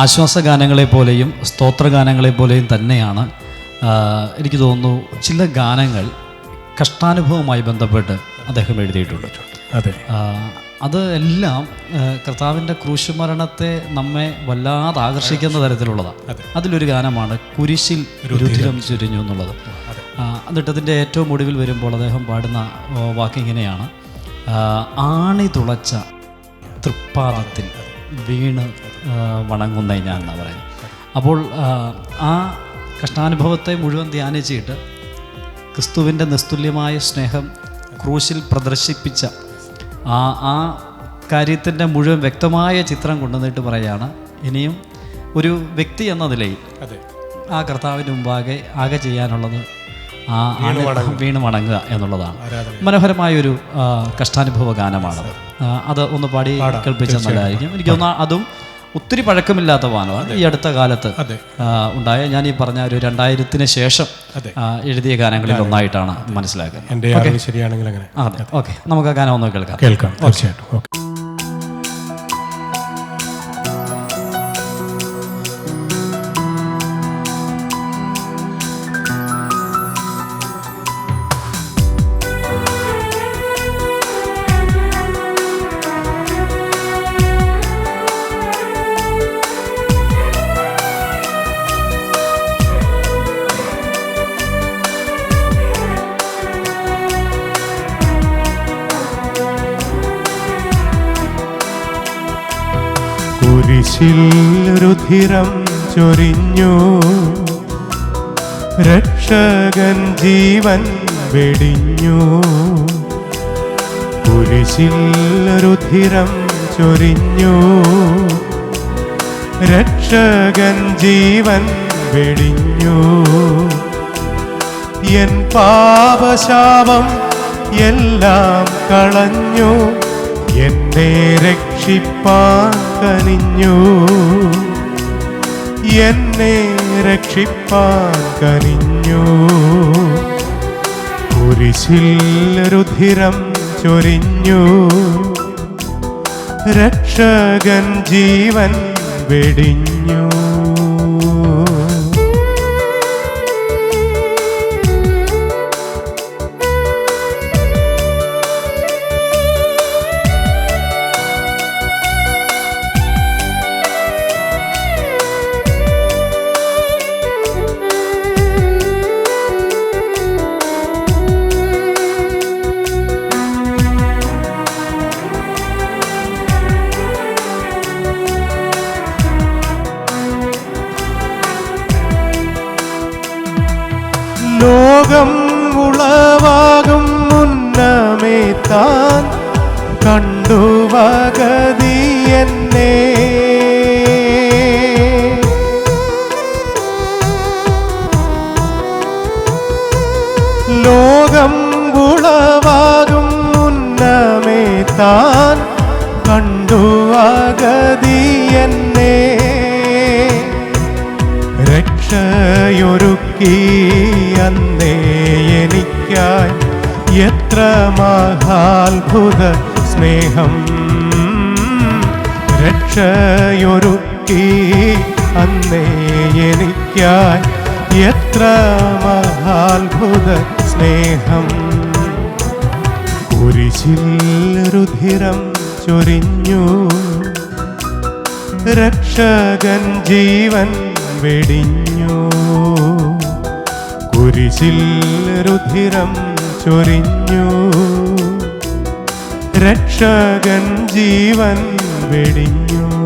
ആശ്വാസഗാനങ്ങളെ ഗാനങ്ങളെപ്പോലെയും സ്തോത്രഗാനങ്ങളെ പോലെയും തന്നെയാണ് എനിക്ക് തോന്നുന്നു ചില ഗാനങ്ങൾ കഷ്ടാനുഭവവുമായി ബന്ധപ്പെട്ട് അദ്ദേഹം എഴുതിയിട്ടുണ്ട്. അതെ. അത് എല്ലാം കർത്താവിന്റെ ക്രൂശുമരണത്തെ നമ്മെ വല്ലാതെ ആകർഷിക്കുന്ന തരത്തിലുള്ളതാണ് അതിലൊരു ഗാനമാണ് കുരിശിൽ രുധിരം ചുരിഞ്ഞു എന്നുള്ളത്. എന്നിട്ട് അതിന്റെ ഏറ്റവും ഒടുവിൽ വരുമ്പോൾ അദ്ദേഹം പാടുന്ന വാക്കിങ്ങനെയാണ് ആണി തുളച്ച തൃപ്പാദത്തിൽ വീണ് വണങ്ങുന്ന ഞാൻ എന്നാണ് പറയുന്നത് അപ്പോൾ ആ, കഷ്ടാനുഭവത്തെ മുഴുവൻ ധ്യാനിച്ചിട്ട് ക്രിസ്തുവിന്റെ നിസ്തുല്യമായ സ്നേഹം ക്രൂശിൽ പ്രദർശിപ്പിച്ച ആ ആ കാര്യത്തിന്റെ മുഴുവൻ വ്യക്തമായ ചിത്രം കൊണ്ടുവന്നിട്ട് പറയാണ് ഇനിയും ഒരു വ്യക്തി എന്ന നിലയിൽ അതെ. ആ കർത്താവിന് മുമ്പാകെ ആകെ ചെയ്യാനുള്ളത് ആ ആണ് വീണ് മടങ്ങുക എന്നുള്ളതാണ്. മനോഹരമായൊരു കഷ്ടാനുഭവ ഗാനമാണ്. അത് ഒന്ന് പാടി കേൾപ്പിച്ചാൽ നല്ലതായിരിക്കും. എനിക്ക് തോന്നുന്നു അതും ഒത്തിരി പഴക്കമില്ലാത്ത വാനമാണ് ഈ അടുത്ത കാലത്ത്. ഉണ്ടായ. ഞാൻ ഈ പറഞ്ഞ ഒരു രണ്ടായിരത്തിന് ശേഷം. എഴുതിയ ഗാനങ്ങളിൽ ഒന്നായിട്ടാണ് മനസ്സിലാക്കുന്നത്. എന്റെ ശരിയാണെങ്കിൽ അങ്ങനെ. അതെ. ഓക്കെ. നമുക്ക് ആ ഗാനം ഒന്ന് കേൾക്കാം. കേൾക്കാം. തീർച്ചയായിട്ടും. ഓക്കെ. കുരിശിൽ രുധിരം ചൊരിഞ്ഞു. രക്ഷകൻ ജീവൻ വെടിഞ്ഞു. കുരിശിൽ രുധിരം ചൊരിഞ്ഞു. രക്ഷകൻ ജീവൻ വെടിഞ്ഞു. എൻ പാപശാപം എല്ലാം കളഞ്ഞു. എന്നെ രക്ഷിപ്പാൻ കനിഞ്ഞു എന്നെ രക്ഷിപ്പാൻ കനിഞ്ഞു കുരിശിൽ രുധിരം ചൊരിഞ്ഞു. രക്ഷകൻ ജീവൻ വെടിഞ്ഞു. കണ്ടു വകതി എന്നെ ലോകം ഉളവാകും ഉന്നമേ താൻ കണ്ടു വകതി എന്നെ രക്ഷയൊരുക്കി അന്നേ എനിക്കായി എത്ര മഹാത്ഭുത സ്നേഹം രക്ഷയൊരുക്കി അന്നേ എനിക്കായി എത്ര മഹാത്ഭുത സ്നേഹം. കുരിശിൽ രുധിരം ചൊരിഞ്ഞു. രക്ഷകൻ ജീവൻ വെടിഞ്ഞു. കുരിശിൽ രുധിരം ചൊരിഞ്ഞു. രക്ഷകൻ ജീവൻ വെടിഞ്ഞു.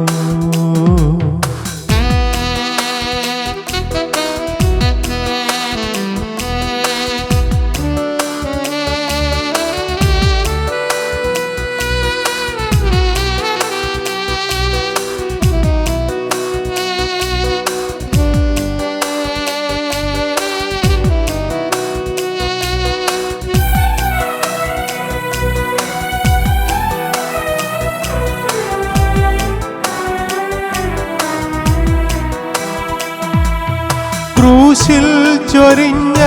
ചൊരിഞ്ഞ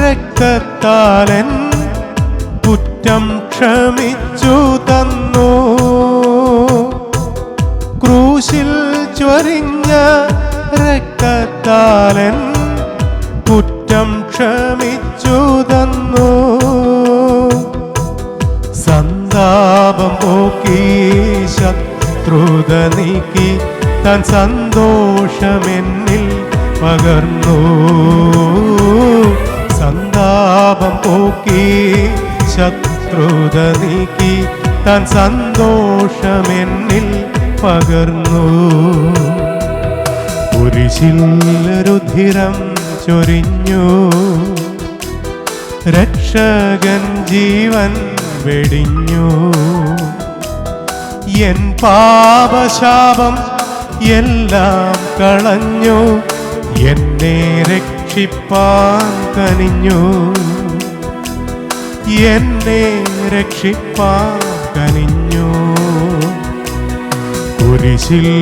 രക്തത്താലൻ കുറ്റം ക്ഷമിച്ചു തന്നു. ക്രൂശിൽ ചൊരിഞ്ഞ രക്തത്താലൻ കുറ്റം ക്ഷമിച്ചു തന്നു. സന്താപം പോക്കി ശത്രുത നീക്കി തൻ സന്തോഷമെന്നിൽ പകർന്നു. സന്താപം പോക്കി ശത്രുത നീക്കി താൻ സന്തോഷമെന്നിൽ പകർന്നു. കുരിശിൽ രുധിരം ചൊരിഞ്ഞു. രക്ഷകൻ ജീവൻ വെടിഞ്ഞു. എൻ പാപശാപം എല്ലാം കളഞ്ഞു. എന്നെ രക്ഷിപ്പാൻ കനിഞ്ഞു. എന്നെ രക്ഷിപ്പാൻ കനിഞ്ഞു. കുരിശിൽ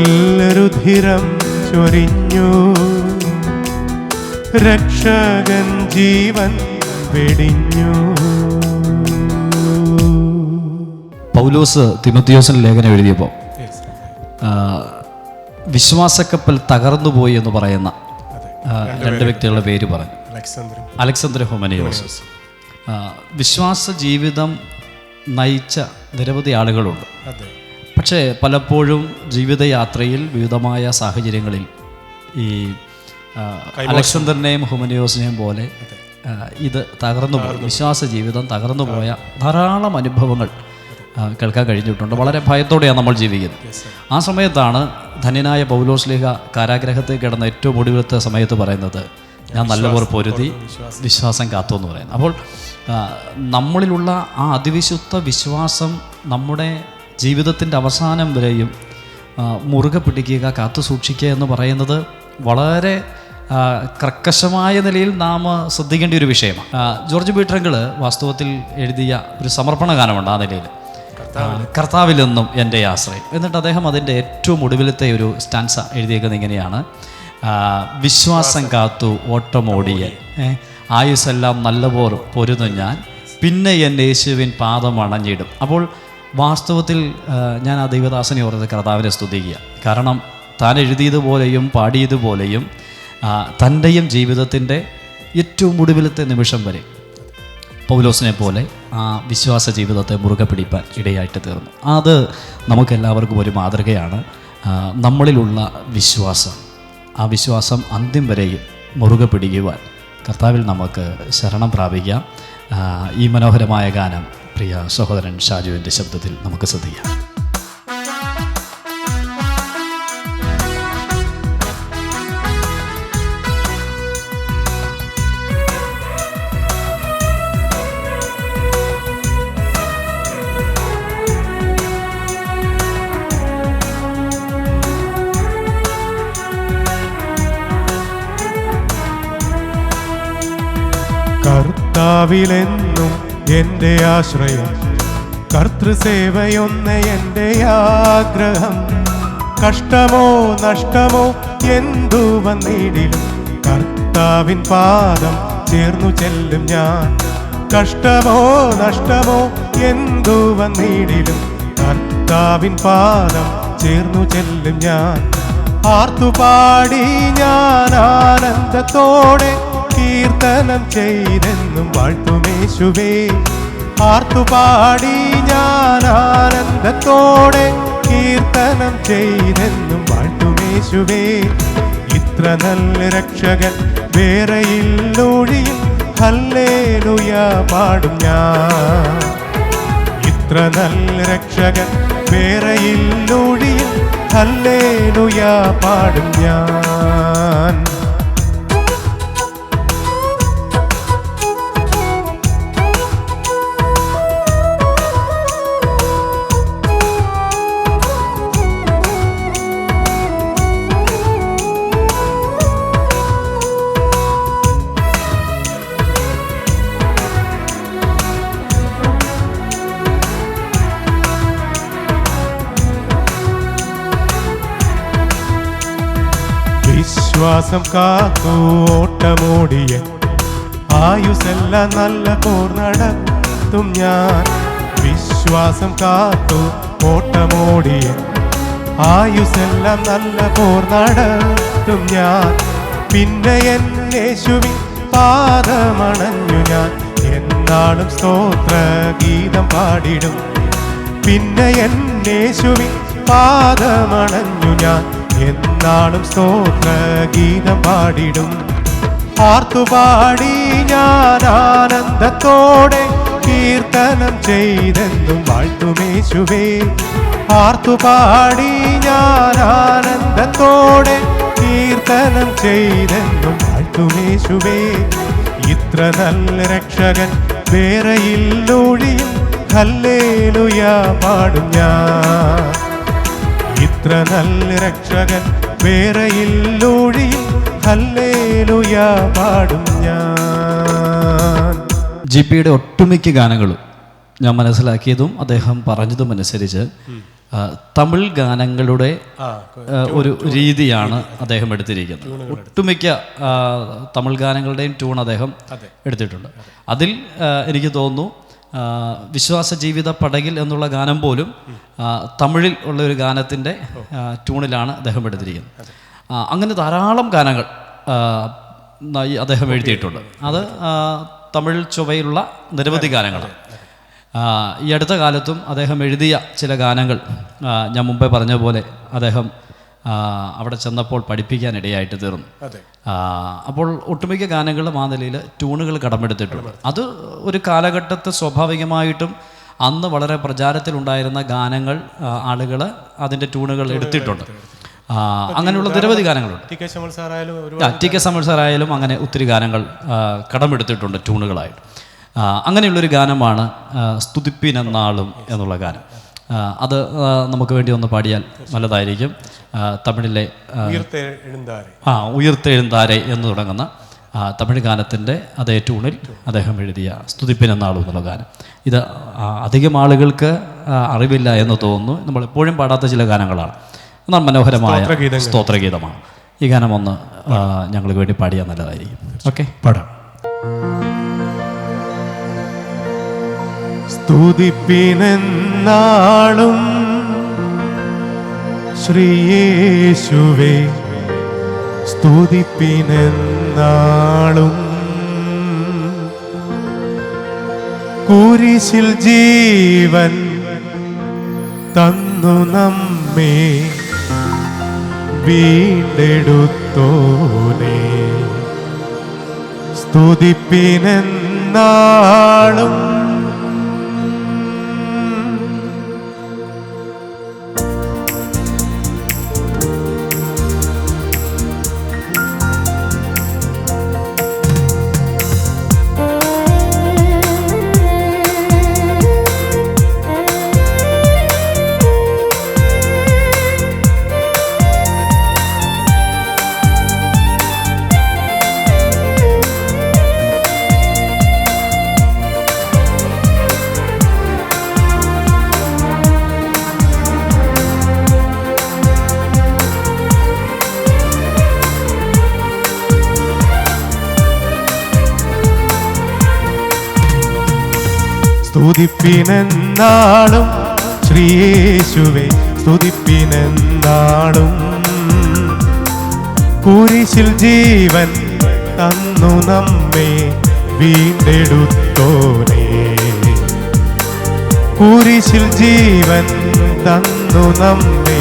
രുധിരം ചൊരിഞ്ഞു. രക്ഷകൻ ജീവൻ വെടിഞ്ഞു. പൗലോസ് തിമത്തിയോസിന് ലേഖനം എഴുതിയപ്പോൾ വിശ്വാസക്കപ്പൽ തകർന്നുപോയി എന്ന് പറയുന്ന രണ്ട് വ്യക്തികളുടെ പേര് പറഞ്ഞു. അലക്സാണ്ടർ. ഹൊമനിയോസ്. വിശ്വാസ ജീവിതം നയിച്ച നിരവധി ആളുകളുണ്ട്. പക്ഷേ പലപ്പോഴും ജീവിതയാത്രയിൽ വിവിധമായ സാഹചര്യങ്ങളിൽ ഈ അലക്സാണ്ടറിനെയും ഹുമനിയോസിനെയും പോലെ ഇത് തകർന്നു പോയി. വിശ്വാസ ജീവിതം തകർന്നു പോയ ധാരാളം അനുഭവങ്ങൾ കേൾക്കാൻ കഴിഞ്ഞിട്ടുണ്ട്. വളരെ ഭയത്തോടെയാണ് നമ്മൾ ജീവിക്കുന്നത്. ആ സമയത്താണ് ധന്യനായ പൗലോസ്ലിഹ കാരാഗ്രഹത്തിൽ കിടന്ന ഏറ്റവും ഒടുവിലത്തെ സമയത്ത് പറയുന്നത് ഞാൻ നല്ലപോലെ പൊരുതി വിശ്വാസം. കാത്തു എന്ന് പറയുന്നത്. അപ്പോൾ നമ്മളിലുള്ള ആ അതിവിശുദ്ധ വിശ്വാസം നമ്മുടെ ജീവിതത്തിന്റെ അവസാനം വരെയും മുറുകെ പിടിക്കുക കാത്തു സൂക്ഷിക്കുക എന്ന് പറയുന്നത് വളരെ കർക്കശമായ നിലയിൽ നാം ശ്രദ്ധിക്കേണ്ട ഒരു വിഷയമാണ്. ജോർജ് ബീട്രങ്കിൾ വാസ്തവത്തിൽ എഴുതിയ ഒരു സമർപ്പണ ഗാനമുണ്ട് ആ നിലയിൽ. നിന്നും എന്റെ ആശ്രയം. എന്നിട്ട് അദ്ദേഹം അതിന്റെ ഏറ്റവും ഒടുവിലത്തെ ഒരു സ്റ്റാൻസ എഴുതിയേക്കുന്നത് ഇങ്ങനെയാണ്. വിശ്വാസം കാത്തു ഓട്ടമോടിയ ആയുസെല്ലാം ആയുസ്സെല്ലാം നല്ലപോർ പൊരുന്നു ഞാൻ. പിന്നെ എന്റെ യേശുവിൻ പാദം അണഞ്ഞിടും. അപ്പോൾ വാസ്തവത്തിൽ ഞാൻ ആ ദൈവദാസനെ ഓർത്ത് കർത്താവിനെ സ്തുതിക്കുക. കാരണം താൻ എഴുതിയതുപോലെയും പാടിയതുപോലെയും തന്റെയും ജീവിതത്തിന്റെ ഏറ്റവും ഒടുവിലത്തെ നിമിഷം വരെ പൗലോസിനെ പോലെ ആ വിശ്വാസ ജീവിതത്തെ മുറുകെ പിടിപ്പാൻ ഇടയായിട്ട് തീർന്നു. അത് നമുക്കെല്ലാവർക്കും ഒരു മാതൃകയാണ്. നമ്മളിലുള്ള വിശ്വാസം ആ വിശ്വാസം അന്ത്യം വരെയും മുറുകെ പിടിക്കുവാൻ കർത്താവിൽ നമുക്ക് ശരണം പ്രാപിക്കാം. ഈ മനോഹരമായ ഗാനം പ്രിയ സഹോദരൻ ഷാജുവിന്റെ ശബ്ദത്തിൽ നമുക്ക് ശ്രദ്ധിക്കാം. കർത്താവിലെന്നും എന്റെ ആശ്രയം. കർത്തൃസേവയൊന്ന് എന്റെ ആഗ്രഹം. കഷ്ടമോ നഷ്ടമോ എന്തു വന്നിടിലും കർത്താവിൻ പാദം ചേർന്നു ചെല്ലും ഞാൻ. കഷ്ടമോ നഷ്ടമോ എന്തു വന്നിടിലും കർത്താവിൻ പാദം ചേർന്നു ചെല്ലും ഞാൻ. ആർത്തുപാടി ഞാൻ ആനന്ദത്തോടെ കീർത്തനം ചെയ്തെന്നും വാഴ്ത്തുമേശുവേ. ആർത്തുപാടി ഞാൻ ആനന്ദത്തോടെ കീർത്തനം ചെയ്തെന്നും വാഴ്ത്തുമേശുവേ. ഇത്ര നല്ല രക്ഷകൻ വേറെയില്ലൊഴിയും ഹല്ലേലുയ പാടും ഞാൻ. ഇത്ര നല്ല രക്ഷകൻ വേറെയില്ലൊഴിയും ഹല്ലേലുയ പാടും ഞാൻ. വിശ്വാസം കാത്തു ഓട്ടമോടിയ. ആയുസല്ല നല്ല പോർ നടത്തും ഞാൻ. വിശ്വാസം കാത്തു ഓട്ടമോടിയ. ആയുസെല്ലാം നല്ല പോർ നടത്തും ഞാൻ. പിന്നെ എന്നേശുവിൻ പാദമണഞ്ഞു ഞാൻ. എന്നാളും സ്തോത്ര ഗീതം പാടിടും. പിന്നെ എന്നേശുവിൻ പാദമണഞ്ഞു ഞാൻ. എന്നാളും സ്തോത്ര ഗീതം പാടിടും. ആർത്തുപാടി ഞാൻ ആനന്ദത്തോടെ കീർത്തനം ചെയ്തെന്നും വാഴ്ത്തുമേശുവേ ആർത്തുപാടി ഞാൻ ആനന്ദത്തോടെ കീർത്തനം ചെയ്തെന്നും വാഴ്ത്തുമേശുവേ ഇത്ര നല്ല രക്ഷകൻ വേറെയില്ലൊഴിയും ഹല്ലേലുയ പാടും ഞാൻ. ഇത്ര നല്ല രക്ഷകൻ വേറെയില്ലൊഴിയും ഹല്ലേലുയ പാടും ഞാൻ. ജി പിയുടെ ഒട്ടുമിക്ക ഗാനങ്ങളും ഞാൻ മനസ്സിലാക്കിയതും അദ്ദേഹം പറഞ്ഞതും അനുസരിച്ച് തമിഴ് ഗാനങ്ങളുടെ ഒരു രീതിയാണ് അദ്ദേഹം എടുത്തിരിക്കുന്നത്. ഒട്ടുമിക്ക തമിഴ് ഗാനങ്ങളുടെയും ട്യൂൺ അദ്ദേഹം എടുത്തിട്ടുണ്ട്. അതിൽ എനിക്ക് തോന്നുന്നു വിശ്വാസ ജീവിത പടകിൽ എന്നുള്ള ഗാനം പോലും തമിഴിൽ ഉള്ള ഒരു ഗാനത്തിന്റെ ട്യൂണിലാണ് അദ്ദേഹം എടുത്തിരിക്കുന്നത്. അങ്ങനെ ധാരാളം ഗാനങ്ങൾ അദ്ദേഹം എഴുതിയിട്ടുണ്ട്. അത് തമിഴ് ചുവയിലുള്ള നിരവധി ഗാനങ്ങളാണ്. ഈ അടുത്ത കാലത്തും അദ്ദേഹം എഴുതിയ ചില ഗാനങ്ങൾ ഞാൻ മുമ്പേ പറഞ്ഞ പോലെ അദ്ദേഹം അവിടെ ചെന്നപ്പോൾ പഠിപ്പിക്കാനിടയായിട്ട് തീർന്നു. അതെ. അപ്പോൾ ഒട്ടുമിക്ക ഗാനങ്ങളും ആ നിലയിൽ ട്യൂണുകൾ കടമെടുത്തിട്ടുണ്ട് അത് ഒരു കാലഘട്ടത്ത് സ്വാഭാവികമായിട്ടും അന്ന് വളരെ പ്രചാരത്തിലുണ്ടായിരുന്ന ഗാനങ്ങൾ ആളുകൾ അതിന്റെ ട്യൂണുകൾ എടുത്തിട്ടുണ്ട്. അങ്ങനെയുള്ള നിരവധി ഗാനങ്ങളുണ്ട്. ടി കെ ശമൽ സാറായാലും അങ്ങനെ ഒത്തിരി ഗാനങ്ങൾ കടമെടുത്തിട്ടുണ്ട് ട്യൂണുകളായിട്ട്. അങ്ങനെയുള്ളൊരു ഗാനമാണ് സ്തുതിപ്പിനെന്നാളും എന്നുള്ള ഗാനം. അത് നമുക്ക് വേണ്ടി ഒന്ന് പാടിയാൽ നല്ലതായിരിക്കും. തമിഴിലെ ആ ഉയർത്തെഴുന്താരെ എന്ന് തുടങ്ങുന്ന തമിഴ് ഗാനത്തിന്റെ അതേ ട്യൂണിൽ അദ്ദേഹം എഴുതിയ സ്തുതിപ്പിനെന്നാളും എന്നുള്ള ഗാനം. ഇത് അധികം ആളുകൾക്ക് അറിവില്ല എന്ന് തോന്നുന്നു. നമ്മൾ എപ്പോഴും പാടാത്ത ചില ഗാനങ്ങളാണ്. എന്നാൽ മനോഹരമായ സ്തോത്രഗീതമാണ്. ഈ ഗാനം ഒന്ന് ഞങ്ങൾക്ക് വേണ്ടി പാടിയാൽ നല്ലതായിരിക്കും. ഓക്കെ? പാടാം. സ്തുതിപ്പിനെന്നാളും ശ്രീയേശുവേ സ്തുതിപ്പിനെന്നാളും. കുരിശിൽ ജീവൻ തന്നു നമ്മെ വീണ്ടെടുത്തോനെ. സ്തുതിപ്പിനെന്നാളും സ്തുതിപ്പിനെന്നാളും ശ്രീയേശുവെ സ്തുതിപ്പിനെന്നാളും കുരിശിൽ ജീവൻ തന്നു നമ്മെ വീണ്ടെടുത്തോനെ. കുരിശിൽ ജീവൻ തന്നു നമ്മെ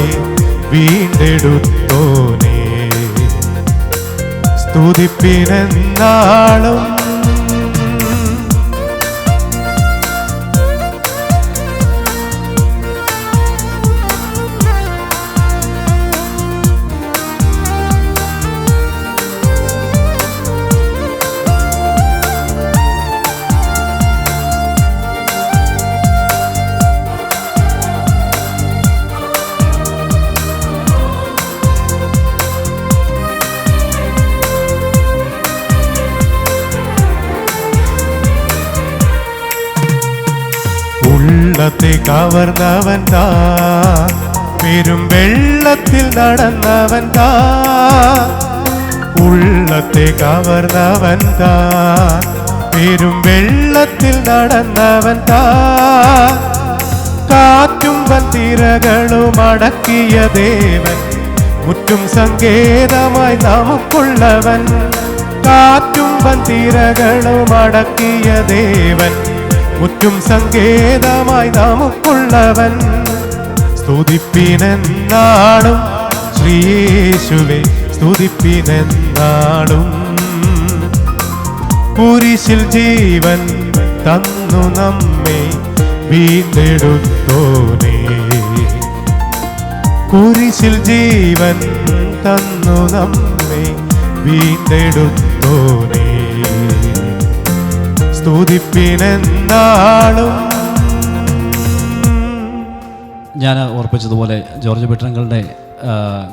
വീണ്ടെടുത്തോനെ. സ്തുതിപ്പിനെന്നാളും കവർന്നവൻ താ. പെരും വെള്ളത്തിൽ നടന്നവൻ താ. ഉള്ളത്തെ കവർന്നവൻ താ. പെരും വെള്ളത്തിൽ നടന്നവൻ താ. കാറ്റും തിരകളും അടക്കിയ ദേവൻ. മുറ്റും സങ്കേതമായി നമുക്കുള്ളവൻ. കാറ്റും തിരകളും അടക്കിയ ദേവൻ. മുറ്റും സങ്കേതമായി നമുക്കുള്ളവൻ സ്തുതിപ്പിനെന്നാളും ശ്രീയേശുവെ സ്തുതിപ്പിനെന്നാളും. കുരിശിൽ ജീവൻ തന്നു നമ്മെ വീണ്ടെടുത്തോനേ. കുരിശിൽ ജീവൻ തന്നു നമ്മെ വീണ്ടെടുത്തോനേ. സ്തുതിപ്പിനെന്നാളും. ഞാൻ ഓർപ്പിച്ചതുപോലെ ജോർജ് ബിട്രങ്ങളുടെ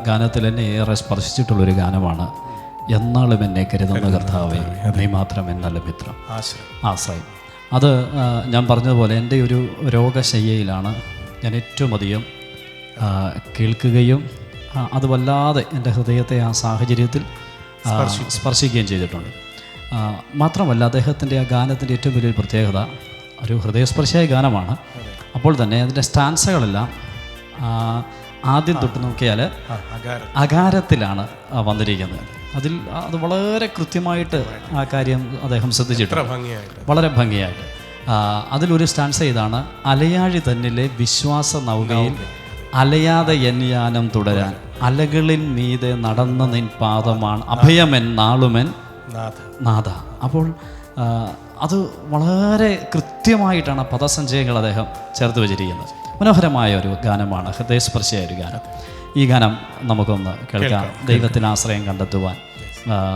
ഗാനത്തിൽ എന്നെ ഏറെ സ്പർശിച്ചിട്ടുള്ളൊരു ഗാനമാണ് എന്നാളും എന്നെ കരുതുന്ന കർത്താവെ നീ മാത്രം എന്നല്ല മിത്രം ആശ്രയം. അത് ഞാൻ പറഞ്ഞതുപോലെ എന്റെ ഒരു രോഗശയ്യയിലാണ് ഞാൻ ഏറ്റവും അധികം കേൾക്കുകയും അത് വല്ലാതെ എന്റെ ഹൃദയത്തെ ആ സാഹചര്യത്തിൽ സ്പർശിക്കുകയും ചെയ്തിട്ടുണ്ട്. മാത്രമല്ല അദ്ദേഹത്തിന്റെ ആ ഗാനത്തിന്റെ ഏറ്റവും വലിയൊരു പ്രത്യേകത ഒരു ഹൃദയസ്പർശിയായ ഗാനമാണ്. അപ്പോൾ തന്നെ അതിന്റെ സ്റ്റാൻസകളെല്ലാം ആദ്യം തൊട്ട് നോക്കിയാൽ അകാരത്തിലാണ് വന്നിരിക്കുന്നത്. അതിൽ അത് വളരെ കൃത്യമായിട്ട് ആ കാര്യം അദ്ദേഹം ശ്രദ്ധിച്ചിട്ടുണ്ട്. വളരെ ഭംഗിയായിട്ട്. അതിലൊരു സ്റ്റാൻസ ഇതാണ് അലയാഴി തന്നിലെ വിശ്വാസ നൗകയിൽ അലയാതെ എന്യാനം തുടരാൻ. അലകളിൽ മീതെ നടന്ന നിൻ പാദമാണ്. അഭയമെൻ നാളുമെൻ നാഥ. അപ്പോൾ അത് വളരെ കൃത്യമായിട്ടാണ് പദസഞ്ചയങ്ങൾ അദ്ദേഹം ചേർത്ത് വെച്ചിരിക്കുന്നത്. മനോഹരമായ ഒരു ഗാനമാണ് ഹൃദയസ്പർശിയായ ഒരു ഗാനം. ഈ ഗാനം നമുക്കൊന്ന് കേൾക്കാം. ദൈവത്തിൽ ആശ്രയം കണ്ടെത്തുവാൻ.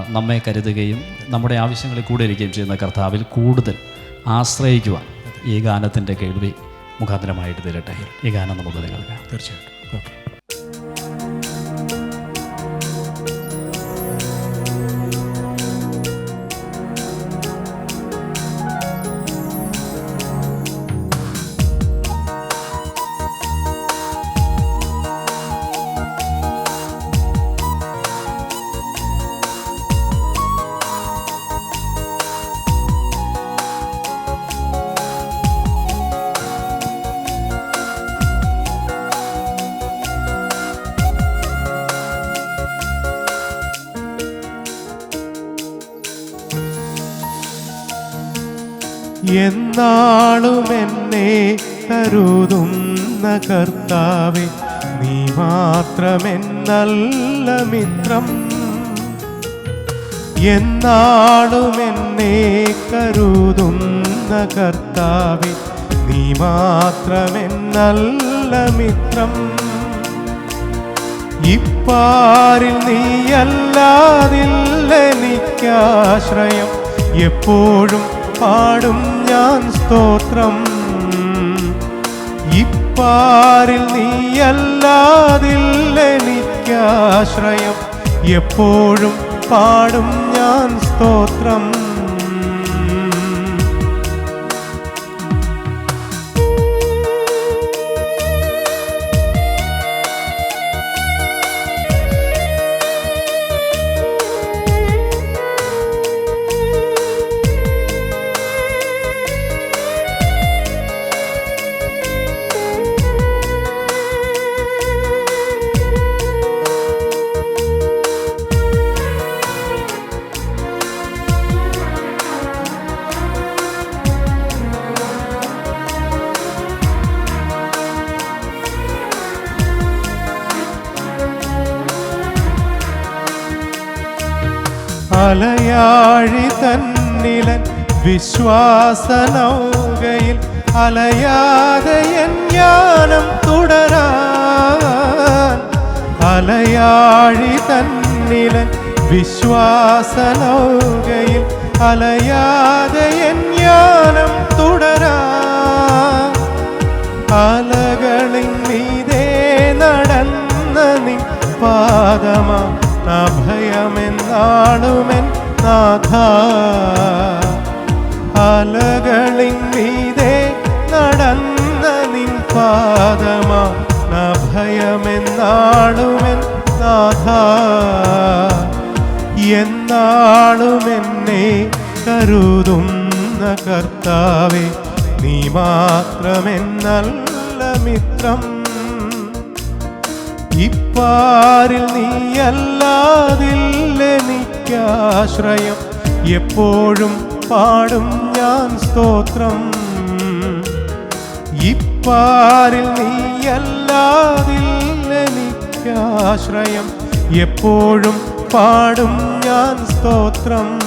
നമ്മെ കരുതുകയും നമ്മുടെ ആവശ്യങ്ങളിൽ കൂടെ ഇരിക്കുകയും ചെയ്യുന്ന കർത്താവിൽ കൂടുതൽ ആശ്രയിക്കുവാൻ ഈ ഗാനത്തിന്റെ കേൾവി മുഖാന്തരമായിട്ട് തരട്ടെ. ഈ ഗാനം നമുക്ക് കേൾക്കാം. തീർച്ചയായിട്ടും. എന്നാളും എന്നെ കരുതുന്ന കർത്താവെ നീ മാത്രമെന്നല്ല മിത്രം. എന്നാളും എന്നെ കരുതുന്ന കർത്താവെ നീ മാത്രമെന്നല്ല മിത്രം. ഇപ്പാരിൽ നീയല്ലാതില്ലെനിക്കാശ്രയം എപ്പോഴും പാടും ഞാൻ സ്തോത്രം. ഇപ്പാരിൽ നീയല്ലാതില്ലെനിക്കാശ്രയം എപ്പോഴും പാടും ഞാൻ സ്തോത്രം. അലയാഴി തന്നിലൻ വിശ്വാസനൗകയിൽ അലയാതെ ജ്ഞാനം തുടരാൻ. അലയാഴി തന്നിലൻ വിശ്വാസനൗകയിൽ അലയാതെ ജ്ഞാനം തുടരാൻ. അലകളിൽ മീതേ നടന്ന നിൻ പാദമാ അഭയമെന്നാളുമെൻ നാഥ അലകളിൽ മീതേ നടന്ന നിൻ പാദമാ നഭയമെന്നാളുമെൻ നാഥ എന്നാളുമെന്നെ കരുതുന്ന കർത്താവെ നീ മാത്രമെന്നല്ല മിത്രം. ഇപ്പാരിൽ നീയല്ലാതില്ലെനിക്കാശ്രയം എപ്പോഴും പാടും ഞാൻ സ്തോത്രം. ഇപ്പാരിൽ നീയല്ലാതില്ലെനിക്കാശ്രയം എപ്പോഴും പാടും ഞാൻ സ്തോത്രം.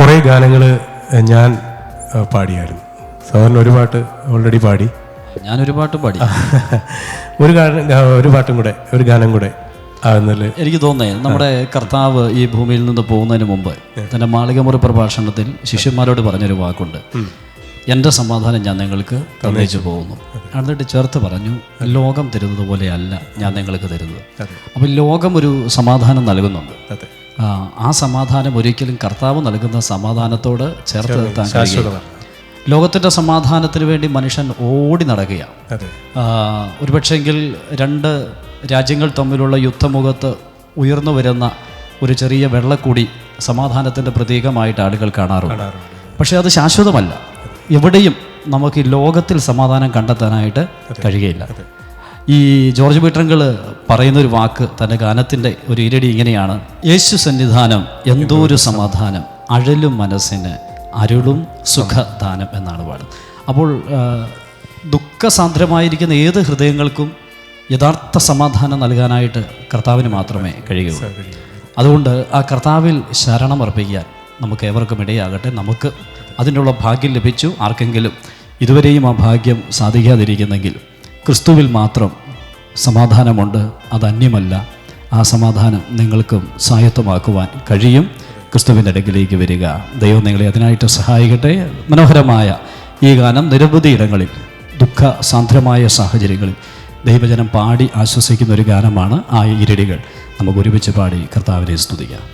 കുറേ ഗാനങ്ങൾ ഞാൻ പാടിയായിരുന്നു. സാധാരണ ഒരു പാട്ട് ഓൾറെഡി പാടി. ഞാനൊരു പാട്ട് പാടി. ഒരു ഒരു പാട്ടും കൂടെ ഒരു ഗാനം കൂടെ എനിക്ക് തോന്നേ നമ്മുടെ കർത്താവ് ഈ ഭൂമിയിൽ നിന്ന് പോകുന്നതിന് മുമ്പ് തന്റെ മാളികമുറി പ്രഭാഷണത്തിൽ ശിഷ്യന്മാരോട് പറഞ്ഞൊരു വാക്കുണ്ട്. എന്റെ സമാധാനം ഞാൻ നിങ്ങൾക്ക് തന്നേച്ചു പോകുന്നു. എന്നിട്ട് ചേർത്ത് പറഞ്ഞു ലോകം തരുന്നത് പോലെയല്ല ഞാൻ നിങ്ങൾക്ക് തരുന്നത്. അപ്പോൾ ലോകം ഒരു സമാധാനം നൽകുന്നുണ്ട്. ആ, ആ സമാധാനം ഒരിക്കലും കർത്താവ് നൽകുന്ന സമാധാനത്തോട് ചേർത്ത് നിർത്താൻ കഴിയില്ല. ലോകത്തിന്റെ സമാധാനത്തിന് വേണ്ടി മനുഷ്യൻ ഓടി നടക്കുകയാണ്. ഒരുപക്ഷെങ്കിൽ രണ്ട് രാജ്യങ്ങൾ തമ്മിലുള്ള യുദ്ധമുഖത്ത് ഉയർന്നു വരുന്ന ഒരു ചെറിയ വെള്ളക്കൂടി സമാധാനത്തിന്റെ പ്രതീകമായിട്ട് ആളുകൾ കാണാറുണ്ട്. പക്ഷേ അത് ശാശ്വതമല്ല. എവിടെയും നമുക്ക് ഈ ലോകത്തിൽ സമാധാനം കണ്ടെത്താനായിട്ട് കഴിയുകയില്ല. ഈ ജോർജ് പീറ്ററങ്കിൾ പറയുന്ന ഒരു വാക്ക് തന്റെ ഗാനത്തിന്റെ ഒരു ഇരടി ഇങ്ങനെയാണ്. യേശു സന്നിധാനം എന്തോ ഒരു സമാധാനം അഴലും മനസ്സിന് അരുളും സുഖദാനം എന്നാണ് പാടുന്നത്. അപ്പോൾ ദുഃഖസാന്ദ്രമായിരിക്കുന്ന ഏത് ഹൃദയങ്ങൾക്കും യഥാർത്ഥ സമാധാനം നൽകാനായിട്ട് കർത്താവിന് മാത്രമേ കഴിയുകയുള്ളൂ. അതുകൊണ്ട് ആ കർത്താവിൽ ശരണം അർപ്പിക്കാൻ നമുക്ക് ഏവർക്കും ഇടയാകട്ടെ. നമുക്ക് അതിനുള്ള ഭാഗ്യം ലഭിച്ചു. ആർക്കെങ്കിലും ഇതുവരെയും ആ ഭാഗ്യം സാധിക്കാതിരിക്കുന്നെങ്കിൽ ക്രിസ്തുവിൽ മാത്രം സമാധാനമുണ്ട്. അത് അന്യമല്ല ആ സമാധാനം നിങ്ങൾക്കും സ്വായത്തമാക്കുവാൻ കഴിയും. ക്രിസ്തുവിന്റെ അടുക്കിലേക്ക് വരിക. ദൈവം നിങ്ങളെ അതിനായിട്ട് സഹായിക്കട്ടെ. മനോഹരമായ ഈ ഗാനം നിരവധി ഇടങ്ങളിൽ ദുഃഖ സാന്ദ്രമായ സാഹചര്യങ്ങളിൽ ദൈവജനം പാടി ആശ്വസിക്കുന്ന ഒരു ഗാനമാണ് ആ ഇരടികൾ. നമുക്ക് ഒരുമിച്ച് പാടി കർത്താവിനെ സ്തുതിക്കാം.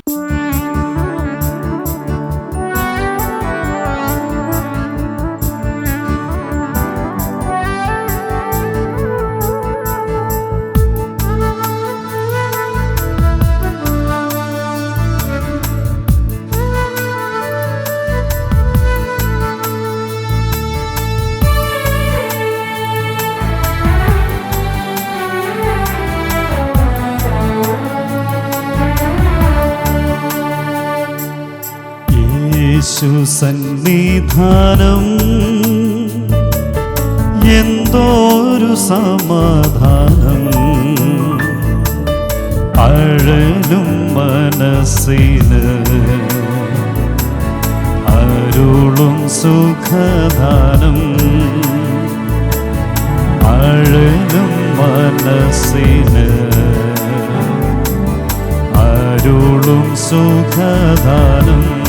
യേശു സന്നിധാനം. എന്തോരു സമാധാനം. അഴലും മനസ്സിന്. അരുളും സുഖദാനം. അഴലും മനസ്സിന്. അരുളും സുഖദാനം.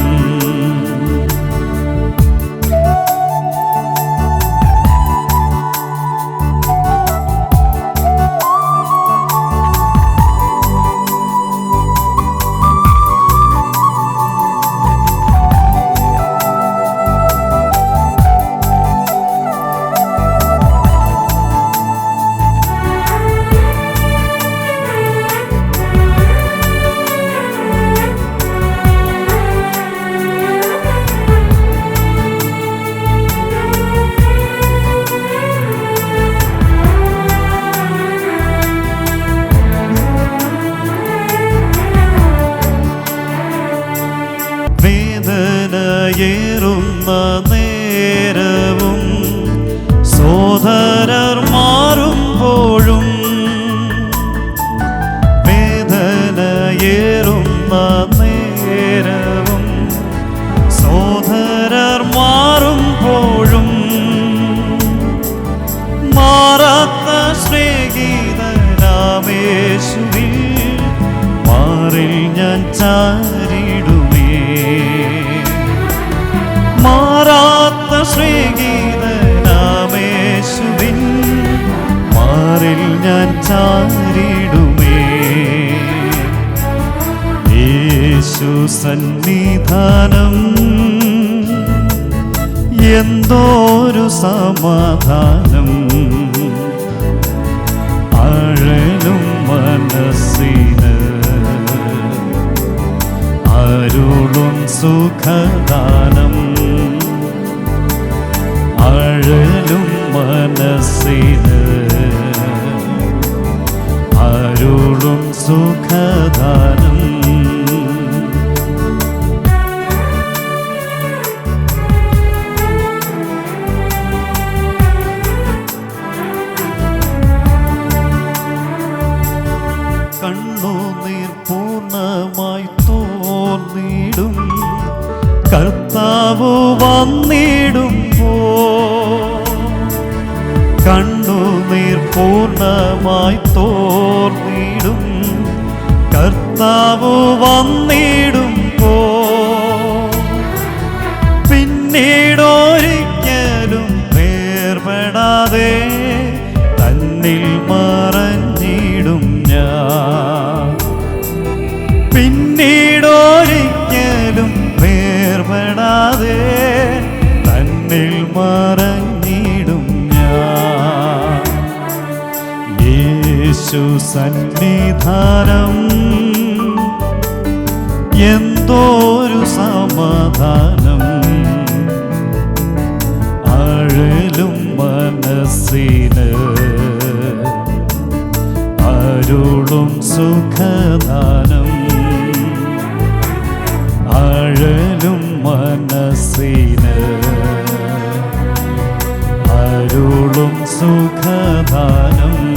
സന്നിധാനം എന്തോരു സമാധാനം. അഴലും മനസ്സിന് അരുളും സുഖദാനം. അഴലും മനസ്സിന് അരുളും സുഖദാനം മറഞ്ഞിടും ഞാൻ. പിന്നീടൊരിക്കലും വേർപെടാതെ തന്നിൽ മറഞ്ഞിടും ഞാൻ. യേശു സന്നിധാനം എന്തോരു സമാധാനം. അഴലും മനസ്സിന് അരുളും സുഖദാനം. അഴലും മനസ്സിന് അരുളും സുഖദാനം.